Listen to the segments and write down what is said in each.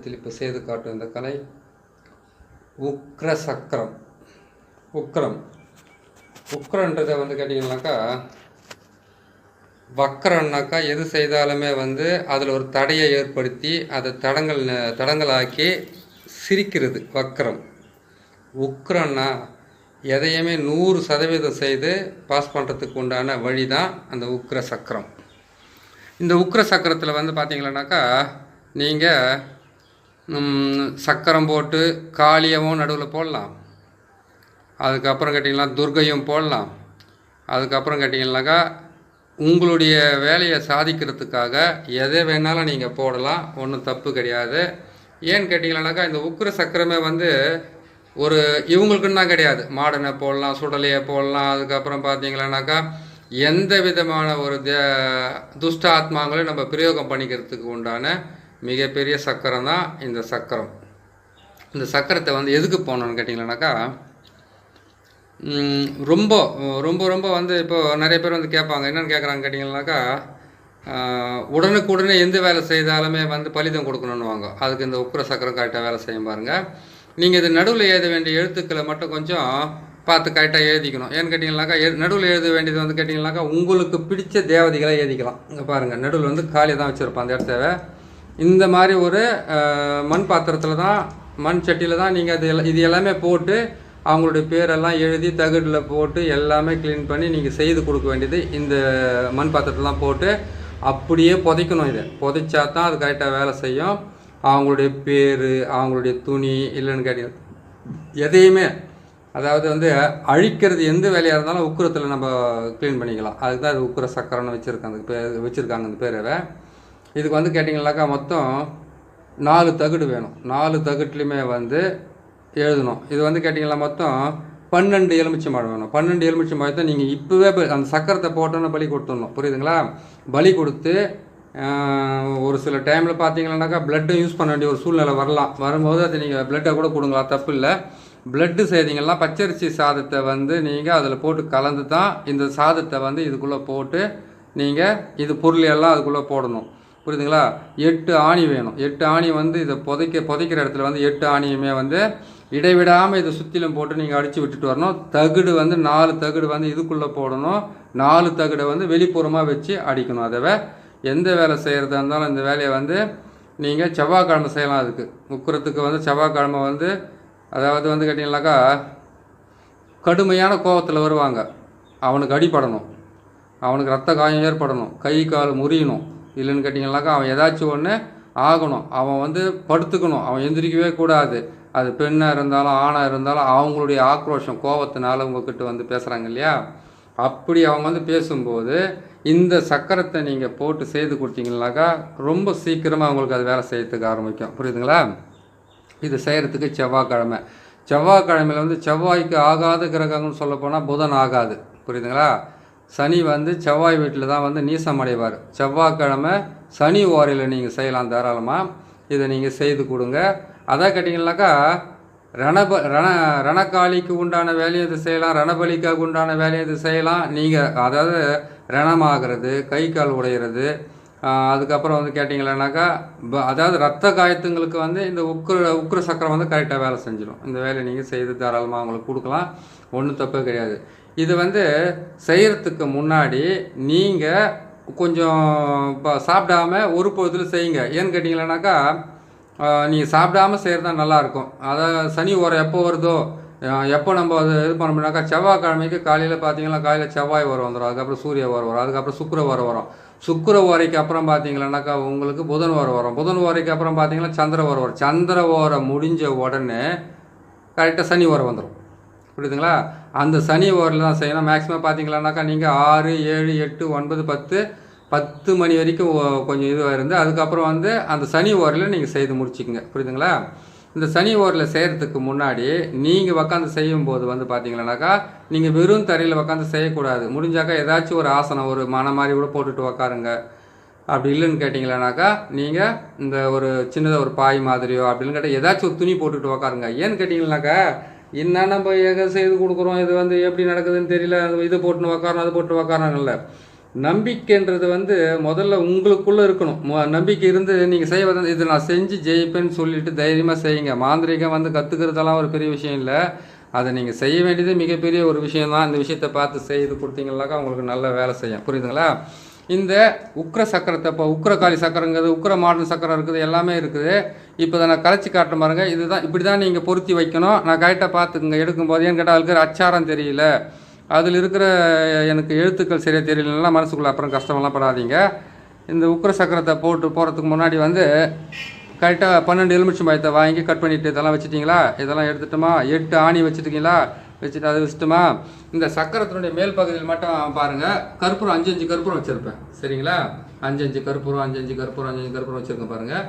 மாந்திரிகத்தில் செய்து காட்டும் இந்த கலை உக்ர சக்கரம் உக்ரம். உக்ரன்றதை வந்து கேட்டிங்கனாக்கா வக்கரம்னாக்கா எது செய்தாலுமே வந்து அதில் ஒரு தடையை ஏற்படுத்தி அதை தடங்கள் தடங்களாக்கி சிரிக்கிறது வக்கரம் உக்ரம்னா எதையுமே நூறு சதவீதம் செய்து பாஸ் பண்ணுறதுக்கு உண்டான வழி தான் அந்த உக்ர சக்கரம் இந்த உக்ர சக்கரத்தில் வந்து பார்த்தீங்கன்னாக்கா நீங்கள் சக்கரம் போட்டு காளியவும் நடுவில் போடலாம். அதுக்கப்புறம் கேட்டிங்கன்னா துர்கையும் போடலாம். அதுக்கப்புறம் கேட்டிங்கன்னாக்கா உங்களுடைய வேலையை சாதிக்கிறதுக்காக எதை வேணாலும் நீங்கள் போடலாம். ஒன்றும் தப்பு கிடையாது. ஏன்னு கேட்டிங்கன்னாக்கா இந்த உக்கிர சக்கரமே வந்து ஒரு இவங்களுக்குன்னா கிடையாது. மாடனை போடலாம் சுடலையை போடலாம். அதுக்கப்புறம் பார்த்தீங்களானாக்கா எந்த விதமான ஒரு தே துஷ்ட ஆத்மாங்களையும் நம்ம பிரயோகம் பண்ணிக்கிறதுக்கு உண்டான மிகப்பெரிய சக்கரம் தான் இந்த சக்கரம். இந்த சக்கரத்தை வந்து எதுக்கு போகணுன்னு கேட்டிங்களானாக்கா ரொம்ப ரொம்ப ரொம்ப வந்து இப்போது நிறைய பேர் வந்து கேட்பாங்க. என்னென்னு கேட்குறாங்க கேட்டிங்கன்னாக்கா உடனுக்குடனே எந்த வேலை செய்தாலுமே வந்து பலிதம் கொடுக்கணுன்னுவாங்க அதுக்கு இந்த உக்கிர சக்கரம் கரெக்டாக வேலை செய்யும் பாருங்கள் நீங்கள் இது நடுவில் எழுத வேண்டிய எழுத்துக்களை மட்டும் கொஞ்சம் பார்த்து கரெக்டாக எழுதிக்கணும். ஏன்னு கேட்டிங்கனாக்கா நடுவில் எழுத வேண்டியது வந்து கேட்டிங்கனாக்கா உங்களுக்கு பிடிச்ச தேவதைகளை எழுதிக்கலாம். இங்கே பாருங்கள் நடுவில் வந்து காலி தான் வச்சுருப்போம் அந்த இடத்த இந்த மாதிரி ஒரு மண் பாத்திரத்தில் தான் மண் சட்டியில் தான் நீங்கள் அது எல்லாம் இது எல்லாமே போட்டு அவங்களுடைய பேரெல்லாம் எழுதி தகடில் போட்டு எல்லாமே க்ளீன் பண்ணி நீங்கள் செய்து கொடுக்க வேண்டியது இந்த மண் பாத்திரத்தில் தான் போட்டு அப்படியே புதைக்கணும் இதை. புதைச்சா தான் அது கரெக்டாக வேலை செய்யும். அவங்களுடைய பேர் அவங்களுடைய துணி இல்லைன்னு கேட்டீங்க. எதையுமே அதாவது வந்து அழிக்கிறது எந்த வேலையாக இருந்தாலும் உக்கரத்தில் நம்ம க்ளீன் பண்ணிக்கலாம். அதுக்கு தான் அது உக்கர சக்கரம்னு வச்சுருக்காங்க பேர் வச்சுருக்காங்க அந்த பேரவை. இதுக்கு வந்து கேட்டிங்கனாக்கா மொத்தம் நாலு தகடு வேணும். நாலு தகுட்லையுமே வந்து எழுதணும். இது வந்து கேட்டிங்களா மொத்தம் பன்னெண்டு எலுமிச்சை மழை வேணும். பன்னெண்டு எலுமிச்சை மழத்தை நீங்கள் இப்போவே அந்த சக்கரத்தை போட்டோன்னு பலி கொடுத்துடணும். புரியுதுங்களா? பலி கொடுத்து ஒரு சில டைமில் பார்த்தீங்கன்னாக்கா பிளட்டை யூஸ் பண்ண வேண்டிய ஒரு சூழ்நிலை வரலாம். வரும்போது அது நீங்கள் பிளட்டை கூட கொடுங்களா தப்பு இல்லை. பிளட்டு செய்தீங்கன்னா பச்சரிசி சாதத்தை வந்து நீங்கள் அதில் போட்டு கலந்து தான் இந்த சாதத்தை வந்து இதுக்குள்ளே போட்டு நீங்கள் இது பொருள் எல்லாம் அதுக்குள்ளே போடணும். புரியுதுங்களா? எட்டு ஆணி வேணும். எட்டு ஆணி வந்து இதை புதைக்க புதைக்கிற இடத்துல வந்து எட்டு ஆணியுமே வந்து இடைவிடாமல் இதை சுற்றிலும் போட்டு நீங்கள் அடித்து விட்டுட்டு வரணும். தகுடு வந்து நாலு தகுடு வந்து இதுக்குள்ளே போடணும். நாலு தகுடை வந்து வெளிப்புறமாக வச்சு அடிக்கணும். அதை எந்த வேலை செய்கிறதா இருந்தாலும் இந்த வேலையை வந்து நீங்கள் செவ்வாய்க்கிழமை செய்யலாம் அதுக்கு. முக்குறத்துக்கு வந்து செவ்வாய்க்கிழமை வந்து அதாவது வந்து கேட்டிங்கனாக்கா கடுமையான கோபத்தில் வருவாங்க. அவனுக்கு அடிப்படணும் அவனுக்கு ரத்த காயம் ஏற்படணும். கை கால் முறியணும். இல்லைன்னு கேட்டிங்கனாக்கா அவன் ஏதாச்சும் ஒன்று ஆகணும். அவன் வந்து படுத்துக்கணும். அவன் எந்திரிக்கவே கூடாது. அது பெண்ணாக இருந்தாலும் ஆணாக இருந்தாலும் அவங்களுடைய ஆக்ரோஷம் கோபத்தினால உங்ககிட்ட வந்து பேசுகிறாங்க இல்லையா? அப்படி அவங்க வந்து பேசும்போது இந்த சக்கரத்தை நீங்கள் போட்டு செய்து கொடுத்தீங்கன்னாக்கா ரொம்ப சீக்கிரமாக அவங்களுக்கு அது வேலை செய்யறதுக்கு ஆரம்பிக்கும். புரியுதுங்களா? இது செய்கிறதுக்கு செவ்வாய்க்கிழமை. செவ்வாய்க்கிழமையில் வந்து செவ்வாய்க்கு ஆகாத கிரகங்கள்னு சொல்லப்போனால் புதன் ஆகாது. புரியுதுங்களா? சனி வந்து செவ்வாய் வீட்டில் தான் வந்து நீசம் அடைவார் செவ்வாய்க்கிழமை சனி ஓரையில் நீங்கள் செய்யலாம் தாராளமாக இதை நீங்கள் செய்து கொடுங்க. அதான் கேட்டிங்கனாக்கா ரணப ரண ரணக்காளிக்கு உண்டான வேலையை இது செய்யலாம் ரணபலிக்காக உண்டான வேலையை இது செய்யலாம். நீங்கள் அதாவது ரணமாகிறது கை கால் உடையிறது அதுக்கப்புறம் வந்து கேட்டிங்களேனாக்கா ப- அதாவது ரத்த காயத்துங்களுக்கு வந்து இந்த உக்ர உக்ர சக்கரம் வந்து கரெக்டாக வேலை செஞ்சிடும் இந்த வேலையை நீங்கள் செய்து தாராளமாக அவங்களுக்கு கொடுக்கலாம். ஒன்றும் தப்பே கிடையாது. இது வந்து செய்கிறதுக்கு முன்னாடி நீங்கள் கொஞ்சம் இப்போ சாப்பிடாம ஒரு பொழுதுல செய்யுங்க. ஏன்னு கேட்டிங்களானாக்கா நீங்கள் சாப்பிடாம செய்கிறது நல்லாயிருக்கும் அதாவது சனி ஓரம் எப்போ வருதோ எப்போ நம்ம அது இது பண்ணோம்னாக்கா செவ்வாய்க்கிழமைக்கு காலையில் பார்த்தீங்கன்னா காலையில் செவ்வாய் வரம் வந்துடும் அதுக்கப்புறம் சூரிய வர வரும். அதுக்கப்புறம் சுக்கர வர வரும். சுக்கர ஓரைக்கு அப்புறம் பார்த்தீங்கன்னாக்கா உங்களுக்கு புதன் வர வரும். புதன் ஓரைக்கு அப்புறம் பார்த்தீங்கன்னா சந்திர வர வரும். சந்திர ஓரம் முடிஞ்ச உடனே கரெக்டாக சனி ஓரம் வந்துடும் புரியுதுங்களா? அந்த சனி ஓரில் தான் செய்யணும். மேக்ஸிமம் பார்த்தீங்களானாக்கா நீங்கள் ஆறு ஏழு எட்டு ஒன்பது பத்து பத்து மணி வரைக்கும் கொஞ்சம் இதுவாக இருந்து அதுக்கப்புறம் வந்து அந்த சனி ஓரில் நீங்கள் செய்து முடிச்சிக்கங்க. புரியுதுங்களா? இந்த சனி ஓரில் செய்கிறதுக்கு முன்னாடி நீங்கள் உக்காந்து செய்யும்போது வந்து பார்த்தீங்களானாக்கா நீங்கள் வெறும் தரையில் உக்காந்து செய்யக்கூடாது. முடிஞ்சாக்கா ஏதாச்சும் ஒரு ஆசனம் ஒரு மன மாதிரி கூட போட்டுட்டு உக்காருங்க. அப்படி இல்லைன்னு கேட்டிங்களானாக்கா நீங்கள் இந்த ஒரு சின்னதாக ஒரு பாய் மாதிரியோ அப்படின்னு கேட்டால் ஏதாச்சும் ஒரு துணி போட்டுட்டு உக்காருங்க. ஏன்னு கேட்டிங்களானாக்கா என்ன நம்ம எங்கே செய்து கொடுக்குறோம்? இது வந்து எப்படி நடக்குதுன்னு தெரியல. அது இது போட்டுன்னு உக்காரணும் அது போட்டு உக்காரணும்ல. நம்பிக்கைன்றது வந்து முதல்ல உங்களுக்குள்ளே இருக்கணும். நம்பிக்கை இருந்து நீங்கள் செய்ய இது நான் செஞ்சு ஜெயிப்பேன்னு சொல்லிட்டு தைரியமாக செய்யுங்க. மாந்திரிகம் வந்து கற்றுக்கிறதெல்லாம் ஒரு பெரிய விஷயம் இல்லை. அதை நீங்கள் செய்ய வேண்டியது மிகப்பெரிய ஒரு விஷயம் தான் இந்த விஷயத்தை பார்த்து செய்து கொடுத்தீங்கன்னாக்கா உங்களுக்கு நல்ல வேலை செய்யும். புரியுதுங்களா? இந்த உக்ர சக்கரத்தை இப்போ உக்ரகாளி சக்கரங்கிறது உக்ர மாடர்ன் சக்கரம் இருக்குது எல்லாமே இருக்குது. இப்போ இதை நான் கரைச்சி காட்டுறேன் பாருங்க. இதுதான் இப்படி தான் நீங்கள் பொருத்தி வைக்கணும். நான் கரெக்டாக பார்த்துக்குங்க. எடுக்கும்போது ஏன்னு கேட்டால் இருக்கிற அச்சாரம் தெரியல. அதில் இருக்கிற எனக்கு எழுத்துக்கள் சரியாக தெரியலன்னா மனசுக்குள்ளே அப்புறம் கஷ்டமெல்லாம் படாதீங்க. இந்த உக்ர சக்கரத்தை போட்டு போகிறதுக்கு முன்னாடி வந்து கரெக்டாக பன்னெண்டு எலுமிச்சம் பயத்தை வாங்கி கட் பண்ணிட்டு இதெல்லாம் வச்சுட்டிங்களா? இதெல்லாம் எடுத்துட்டோமா? எட்டு ஆணி வச்சுட்டீங்களா வச்சுட்டு அதை வச்சுட்டுமா இந்த சக்கரத்தினுடைய மேல் பகுதியில் மட்டும் பாருங்கள் கற்பூரம் அஞ்சு அஞ்சு கற்பூரம் வச்சுருப்பேன். சரிங்களா? அஞ்சு அஞ்சு கற்பூரம் அஞ்சு அஞ்சு கற்பூரம் அஞ்சு அஞ்சு கற்பூரம் வச்சுருக்கேன் பாருங்கள்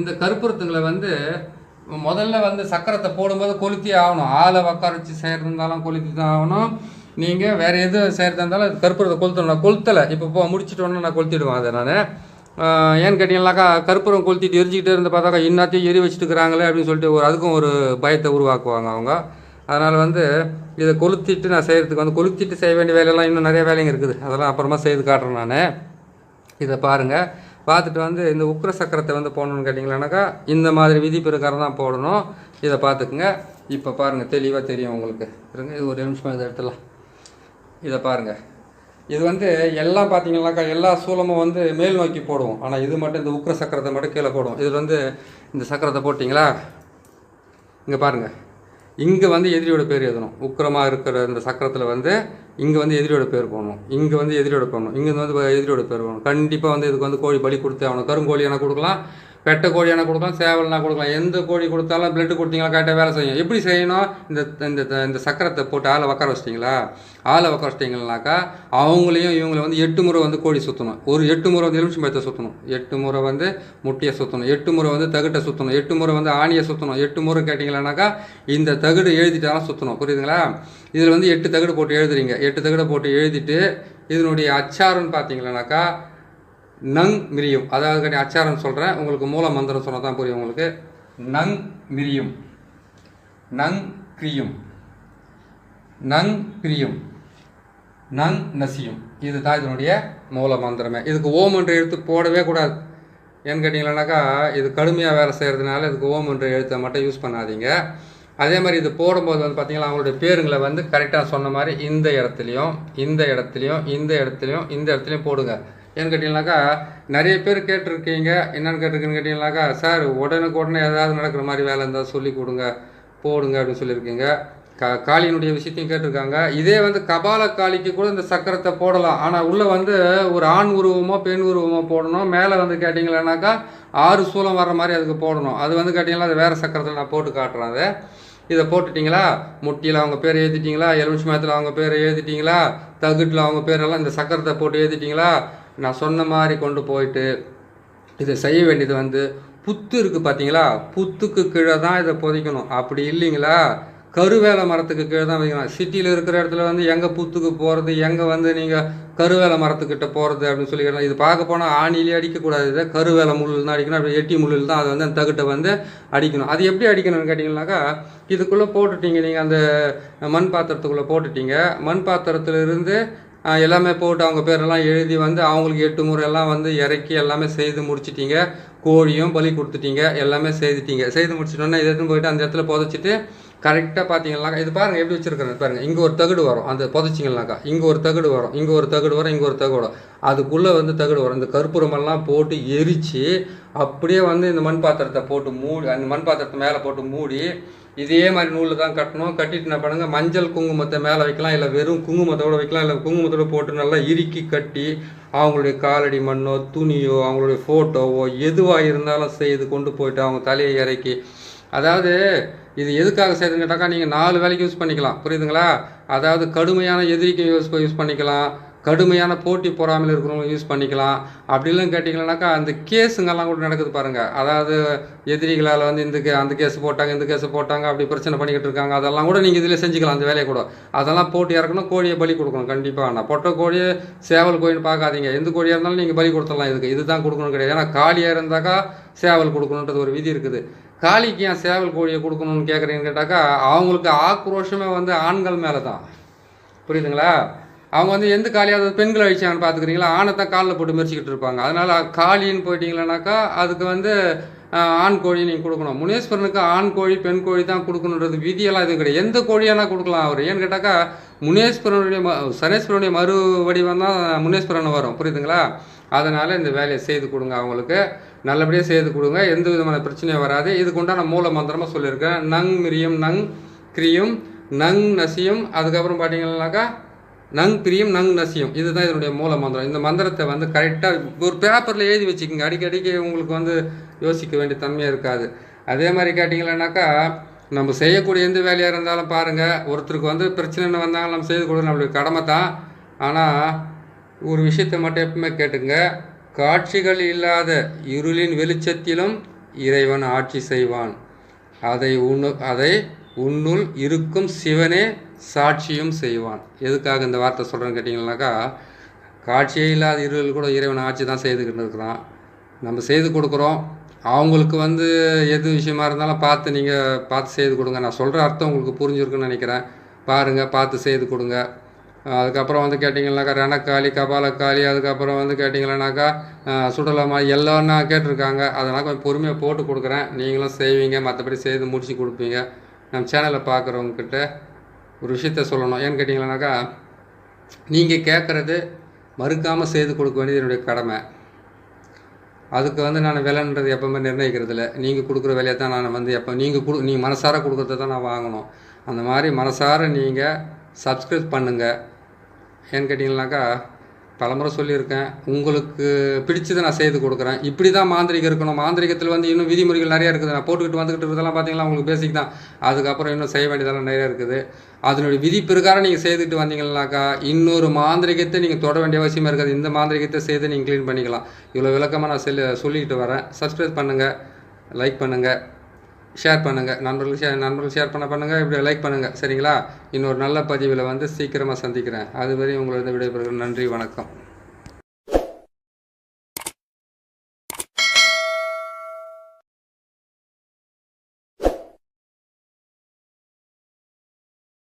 இந்த கற்பூரத்துங்களை வந்து முதல்ல வந்து சக்கரத்தை போடும்போது கொளுத்தி ஆகணும். ஆளை உட்கார வச்சு செய்கிறது இருந்தாலும் கொளுத்தி தான் ஆகணும். நீங்கள் வேறு எது செய்கிறதா இருந்தாலும் கற்பூரத்தை கொளுத்தணும். நான் கொளுத்தலை. இப்போ போ முடிச்சிட்டோன்னு நான் கொளுத்திடுவேன் அதை நான். ஏன்னு கேட்டிங்கனாக்கா கற்பூரம் கொளுத்திட்டு எரிஞ்சிக்கிட்டே இருந்து பார்த்தாக்கா இன்னாத்தையும் எரி வச்சுட்டு இருக்கிறாங்களே அப்படின்னு சொல்லிட்டு ஒரு அதுக்கும் ஒரு பயத்தை உருவாக்குவாங்க அவங்க. அதனால் வந்து இதை கொளுத்திட்டு நான் செய்கிறதுக்கு வந்து கொளுத்திட்டு செய்ய வேண்டிய வேலையெல்லாம் இன்னும் நிறைய வேலைங்க இருக்குது. அதெல்லாம் அப்புறமா செய்து காட்டுறேன் நான். இதை பாருங்கள் பார்த்துட்டு வந்து இந்த உக்ர சக்கரத்தை வந்து போடணும்னு கேட்டிங்களானாக்கா இந்த மாதிரி விதி பிரகாரம் தான் போடணும். இதை பார்த்துக்குங்க. இப்போ பாருங்கள் தெளிவாக தெரியும் உங்களுக்கு. இருங்க இது ஒரு நிமிஷம் இதை எடுத்துடலாம். இதை பாருங்கள் இது வந்து எல்லாம் பார்த்தீங்கன்னாக்கா எல்லா சூலமும் வந்து மேல் நோக்கி போடுவோம். ஆனால் இது மட்டும் இந்த உக்ர சக்கரத்தை மட்டும் கீழே போடுவோம். இதில் வந்து இந்த சக்கரத்தை போட்டிங்களா? இங்கே பாருங்கள் இங்கே வந்து எதிரியோட பேர் எழுதணும். உக்கரமாக இருக்கிற இந்த சக்கரத்தில் வந்து இங்கே வந்து எதிரியோட பேர் போடணும். இங்கே வந்து எதிரியோட போடணும். இங்கே வந்து எதிரியோட பேர் போடணும். கண்டிப்பாக வந்து இதுக்கு வந்து கோழி பலி கொடுத்தே ஆகணும். என்ன கொடுக்கலாம். பெட்டை கோழியான கொடுக்கலாம் சேவல்னா கொடுக்கலாம். எந்த கோழி கொடுத்தாலும் பிளட்டு கொடுத்தீங்களா கரெக்டாக வேலை செய்யும். எப்படி செய்யணும்? இந்த இந்த இந்த சக்கரத்தை போட்டு ஆளை உட்கார வச்சிட்டிங்களா? ஆளை உட்கார வச்சிட்டிங்கனாக்கா அவங்களையும் இவங்களை வந்து எட்டு முறை வந்து கோழி சுற்றணும் ஒரு எட்டு முறை வந்து எலுமிச்சம் பழத்தை சுற்றணும் எட்டு முறை வந்து முட்டையை சுற்றணும் எட்டு முறை வந்து தகுட்டை சுற்றணும் எட்டு முறை வந்து ஆணியை சுற்றணும் எட்டு முறை கேட்டிங்களானாக்கா இந்த தகுடு எழுதிட்டாலும் சுற்றணும் புரியுதுங்களா? இதில் வந்து எட்டு தகுடு போட்டு எழுதுறீங்க. எட்டு தகுடை போட்டு எழுதிட்டு இதனுடைய அச்சாரம்னு பார்த்தீங்களானாக்கா நங் மிரியும். அதாவது கட்டி அச்சாரம் சொல்கிறேன் உங்களுக்கு மூல மந்திரம் சொன்னால் தான் புரியும் உங்களுக்கு. நங் மிரியும். நங் கிரியும் நங் பிரியும். நங் நசியும். இதுதான் இதனுடைய மூல மந்திரமே. இதுக்கு ஓம் என்ற எழுத்து போடவே கூடாது. ஏன்னு கேட்டிங்களானாக்கா இது கடுமையாக வேலை செய்கிறதுனால இதுக்கு ஓம் என்ற எழுத்தை மட்டும் யூஸ் பண்ணாதீங்க. அதே மாதிரி இது போடும்போது வந்து பார்த்தீங்கன்னா அவங்களுடைய பேருங்களை வந்து கரெக்டாக சொன்ன மாதிரி இந்த இடத்துலையும் இந்த இடத்துலையும் இந்த இடத்துலையும் இந்த இடத்துலையும் போடுங்க. ஏன்னு கேட்டிங்கனாக்கா நிறைய பேர் கேட்டிருக்கீங்க. என்னென்னு கேட்டிருக்குன்னு கேட்டிங்கனாக்கா சார் உடனுக்கு உடனே ஏதாவது நடக்கிற மாதிரி வேலை இருந்தால் சொல்லி கொடுங்க போடுங்க அப்படின்னு சொல்லியிருக்கீங்க. கா காளியினுடைய விஷயத்தையும் கேட்டிருக்காங்க. இதே வந்து கபால காளிக்கு கூட இந்த சக்கரத்தை போடலாம். ஆனால் உள்ளே வந்து ஒரு ஆண் உருவமோ பெண் உருவமோ போடணும். மேலே வந்து கேட்டிங்களானாக்கா ஆறு சூளம் வர்ற மாதிரி அதுக்கு போடணும். அது வந்து கேட்டிங்கன்னா அது வேறு சக்கரத்தில் நான் போட்டு காட்டுறேன் அதை. இதை போட்டுட்டிங்களா? முட்டியில் அவங்க பேர் எழுதிட்டிங்களா? எலுமிச்சி மரத்தில் அவங்க பேர் எழுதிட்டிங்களா? தகுட்டில் அவங்க பேரெல்லாம் இந்த சக்கரத்தை போட்டு எழுதிட்டிங்களா? நான் சொன்ன மாதிரி கொண்டு போயிட்டு இதை செய்ய வேண்டியது வந்து புத்து இருக்குது பார்த்தீங்களா புத்துக்கு கீழே தான் இதை புதைக்கணும். அப்படி இல்லைங்களா? கருவேல மரத்துக்கு கீழே தான் வைக்கணும் சிட்டியில் இருக்கிற இடத்துல வந்து எங்கே புத்துக்கு போகிறது எங்கே வந்து நீங்கள் கருவேல மரத்துக்கிட்ட போகிறது அப்படின்னு சொல்லிக்கலாம் இது பார்க்க போனால் ஆணிலே அடிக்கக்கூடாது இதை கருவேல முள்ளில் தான் அடிக்கணும். அப்படி எட்டி முள்ளில் தான் அதை வந்து அந்த தகுட்டை வந்து அடிக்கணும். அது எப்படி அடிக்கணும்னு கேட்டிங்கனாக்கா இதுக்குள்ளே போட்டுட்டீங்க. நீங்கள் அந்த மண் பாத்திரத்துக்குள்ளே போட்டுட்டீங்க. மண் பாத்திரத்துலேருந்து எல்லாமே போட்டு அவங்க பேரெல்லாம் எழுதி வந்து அவங்களுக்கு எட்டு முறை எல்லாம் வந்து இறக்கி எல்லாமே செய்து முடிச்சிட்டீங்க. கோழியும் பலி கொடுத்துட்டீங்க. எல்லாமே செய்துட்டீங்க. செய்து முடிச்சிட்டோன்னே இதை எடுத்துன்னு போயிட்டு அந்த இடத்துல புதைச்சிட்டு கரெக்டாக பார்த்தீங்கன்னாக்கா இது பாருங்கள் எப்படி வச்சிருக்கிறேன் பாருங்க. இங்கே ஒரு தகடு வரும். அந்த புதைச்சிங்கனாக்கா இங்கே ஒரு தகடு வரும். இங்கே ஒரு தகடு வரும். இங்கே ஒரு தகுடு வரும். அதுக்குள்ளே வந்து தகடு வரும். இந்த கற்பூரமெல்லாம் போட்டு எரித்து அப்படியே வந்து இந்த மண் பாத்திரத்தை போட்டு மூடி அந்த மண் பாத்திரத்தை மேலே போட்டு மூடி இதே மாதிரி நூலில் தான் கட்டணும். கட்டிட்டு என்ன பண்ணுங்க மஞ்சள் குங்குமத்தை மேலே வைக்கலாம் இல்லை வெறும் குங்குமத்தோட வைக்கலாம் இல்லை குங்குமத்தோட போட்டு நல்லா இறுக்கி கட்டி அவங்களுடைய காலடி மண்ணோ துணியோ அவங்களுடைய ஃபோட்டோவோ எதுவாக இருந்தாலும் செய்து கொண்டு போயிட்டு அவங்க தலையை இறக்கி. அதாவது இது எதுக்காக செய்யுதுன்னு கேட்டாக்கா நீங்கள் நாலு வேலைக்கு யூஸ் பண்ணிக்கலாம். புரியுதுங்களா? அதாவது கடுமையான எதிரிக்கு யூஸ் யூஸ் பண்ணிக்கலாம். கடுமையான போட்டி பொறாமையில் இருக்கிறவங்க யூஸ் பண்ணிக்கலாம். அப்படிலாம் கேட்டிங்கன்னாக்கா அந்த கேஸுங்கெல்லாம் கூட நடக்குது பாருங்கள் அதாவது எதிரிகளால் வந்து இந்த கே அந்த கேஸ் போட்டாங்க இந்த கேஸ் போட்டாங்க அப்படி பிரச்சனை பண்ணிக்கிட்டு இருக்காங்க. அதெல்லாம் கூட நீங்கள் இதில் செஞ்சுக்கலாம் அந்த வேலையை கூட. அதெல்லாம் போட்டு இறக்கணும் கோழியை பலி கொடுக்கணும். கண்டிப்பாக நான் பொட்டை கோழியை சேவல் கோழின்னு பார்க்காதீங்க. எந்த கோழியாக இருந்தாலும் நீங்கள் பலி கொடுத்துடலாம் இதுக்கு. இதுதான் கொடுக்கணும் கிடையாது. ஏன்னா காளியாக இருந்தாக்கா சேவல் கொடுக்கணுன்றது ஒரு விதி இருக்குது. காளிக்கு ஏன் சேவல் கோழியை கொடுக்கணும்னு கேட்குறீங்கன்னு கேட்டாக்கா அவங்களுக்கு ஆக்ரோஷமே வந்து ஆண்கள் மேலே தான் புரியுதுங்களா? அவங்க வந்து எந்த காலியாக பெண்கள் அழிச்சாங்கன்னு பார்த்துக்கிறீங்களா? ஆணை தான் காலில் போட்டு மெரிச்சிக்கிட்டு இருப்பாங்க. அதனால் காளின்னு போயிட்டீங்களனாக்கா அதுக்கு வந்து ஆண் கோழி நீங்கள் கொடுக்கணும். முனேஸ்வரனுக்கு ஆண் கோழி பெண் கோழி தான் கொடுக்கணுன்றது விதியெல்லாம் எதுவும் கிடையாது. எந்த கோழியானா கொடுக்கலாம் அவர். ஏன்னு கேட்டாக்கா முனேஸ்வரனுடைய ம சனேஸ்வரனுடைய மறு வடிவம் தான் முனேஸ்வரன் வரும். புரியுதுங்களா? அதனால் இந்த வேலையை செய்து கொடுங்க அவங்களுக்கு. நல்லபடியாக செய்து கொடுங்க. எந்த விதமான பிரச்சனையும் வராது. இதுக்கு உண்டான மூல மந்திரமாக சொல்லியிருக்கேன். நங் மிரியம் நங் கிரியும் நங் நசியும். அதுக்கப்புறம் பார்த்தீங்கன்னாக்கா நங் பிரியும் நங் நசியும். இதுதான் இதனுடைய மூல மந்திரம். இந்த மந்திரத்தை வந்து கரெக்டாக ஒரு பேப்பரில் எழுதி வச்சுக்கோங்க. அடிக்கடிக்கு உங்களுக்கு வந்து யோசிக்க வேண்டிய தன்மையாக இருக்காது. அதே மாதிரி கேட்டிங்களேனாக்கா நம்ம செய்யக்கூடிய எந்த வேலையாக இருந்தாலும் பாருங்கள் ஒருத்தருக்கு வந்து பிரச்சனைன்னு வந்தாலும் நம்ம செய்து கொடுக்க நம்மளுடைய கடமை தான். ஆனால் ஒரு விஷயத்தை மட்டும் எப்பவுமே கேட்டுங்க காட்சிகள் இல்லாத இருளின் வெளிச்சத்திலும் இறைவன் ஆட்சி செய்வான். அதை உன்னு அதை உன்னுள் இருக்கும் சிவனே சாட்சியும் செய்வான். எதுக்காக இந்த வார்த்தை சொல்கிறேன்னு கேட்டிங்கனாக்கா காட்சியே இல்லாத இருள் கூட இறைவன் ஆட்சி தான் செய்துக்கிட்டு இருக்கிறான். நம்ம செய்து கொடுக்குறோம். அவங்களுக்கு வந்து எது விஷயமா இருந்தாலும் பார்த்து நீங்கள் பார்த்து செய்து கொடுங்க. நான் சொல்கிற அர்த்தம் உங்களுக்கு புரிஞ்சிருக்குன்னு நினைக்கிறேன். பாருங்கள் பார்த்து செய்து கொடுங்க. அதுக்கப்புறம் வந்து கேட்டிங்கன்னாக்கா ரணக்காளி கபாலக்காளி அதுக்கப்புறம் வந்து கேட்டிங்கன்னாக்கா சுடலமா எல்லாம் நான் கேட்டிருக்காங்க. அதெல்லாம் கொஞ்சம் பொறுமையாக போட்டு கொடுக்குறேன். நீங்களும் செய்வீங்க மற்றபடி செய்து முடிச்சு கொடுப்பீங்க. நம்ம சேனலை பார்க்குறவங்கக்கிட்ட ஒரு விஷயத்த சொல்லணும். ஏன்னு கேட்டிங்கன்னாக்கா நீங்கள் கேட்குறது மறுக்காமல் செய்து கொடுக்க வேண்டியது என்னுடைய கடமை. அதுக்கு வந்து நான் விலைன்றது எப்பவுமே நிர்ணயிக்கிறது இல்லை நீங்கள் கொடுக்குற விலையை தான் நான் வந்து எப்போ நீங்கள் கொடு நீங்கள் மனசார கொடுக்குறத தான் நான் வாங்கணும். அந்த மாதிரி மனசார நீங்கள் சப்ஸ்கிரைப் பண்ணுங்கள் ஏன்னு கேட்டிங்கனாக்கா பலமுறை சொல்லியிருக்கேன். உங்களுக்கு பிடிச்சதை நான் செய்து கொடுக்குறேன். இப்படி தான் மாந்திரிகம் இருக்கணும். மாந்திரிகத்தில் வந்து இன்னும் விதிமுறைகள் நிறைய இருக்குது. நான் போட்டுக்கிட்டு வந்துக்கிட்டு இருக்கிறதெல்லாம் பார்த்தீங்கன்னா உங்களுக்கு பேசிக் தான். அதுக்கப்புறம் இன்னும் செய்ய வேண்டியதெல்லாம் நிறைய இருக்குது. அதனுடைய விதி பிரகாரம் நீங்கள் செய்துக்கிட்டு வந்தீங்கன்னாக்கா இன்னொரு மாந்திரிகத்தை நீங்கள் தொட வேண்டிய அவசியமாக இருக்காது. இந்த மாந்திரிகத்தை செய்து நீங்கள் க்ளீன் பண்ணிக்கலாம். இவ்வளோ விளக்கமாக நான் செல்லு சொல்லிக்கிட்டு வரேன். சப்ஸ்கிரைப் பண்ணுங்கள் லைக் பண்ணுங்கள் ஷேர் பண்ணுங்கள் நண்பர்களுக்கு ஷேர் நண்பர்களுக்கு ஷேர் பண்ண பண்ணுங்கள் இப்படி லைக் பண்ணுங்கள் சரிங்களா? இன்னொரு நல்ல பதிவில் வந்து சீக்கிரமாக சந்திக்கிறேன். அதுவரை உங்களது விடைபெறுகிறேன். நன்றி வணக்கம்.